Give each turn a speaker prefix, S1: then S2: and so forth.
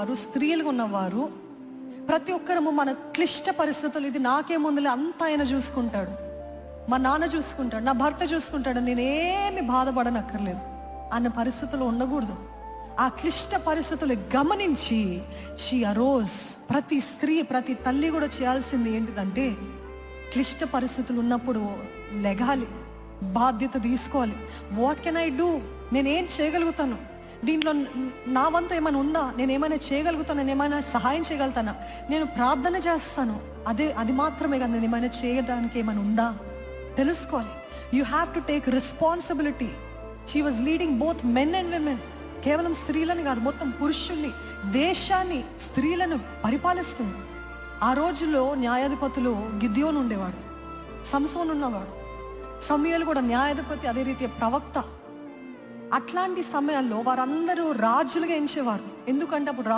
S1: వారు స్త్రీలుగా ఉన్నవారు ప్రతి ఒక్కరము మన క్లిష్ట పరిస్థితులు ఇది నాకేముందులే అంతా ఆయన చూసుకుంటాడు. మా నాన్న చూసుకుంటాడు నా భర్త చూసుకుంటాడు నేనేమి బాధపడనక్కర్లేదు. అన్న పరిస్థితులు ఉండకూడదు. ఆ క్లిష్ట పరిస్థితులు గమనించి షీ అరోజ్ ప్రతి స్త్రీ ప్రతి తల్లి కూడా చేయాల్సింది ఏంటిదంటే క్లిష్ట పరిస్థితులు ఉన్నప్పుడు లెగాలి బాధ్యత తీసుకోవాలి. వాట్ కెన్ ఐ డూ నేనేం చేయగలుగుతాను? దీంట్లో నా వంతు ఏమైనా ఉందా? నేను ఏమైనా చేయగలుగుతాను? నేను ఏమైనా సహాయం చేయగలుగుతానా? నేను ప్రార్థన చేస్తాను. అదే అది మాత్రమే కదా. నేను ఏమైనా చేయడానికి ఏమైనా ఉందా? తెలుసుకోవాలి. You have to take responsibility she was leading both men and women కేవలం స్త్రీలని కాదు మొత్తం పురుషుల్ని దేశాన్ని స్త్రీలను పరిపాలిస్తుంది. ఆ రోజుల్లో న్యాయాధిపతులు గిద్యోన్ ఉండేవాడు సంసోన్ ఉన్నవాడు సమయాలు కూడా న్యాయాధిపతి అదే రీతి ప్రవక్త. అట్లాంటి సమయాల్లో వారందరూ రాజులుగా ఎంచేవారు. ఎందుకంటే అప్పుడు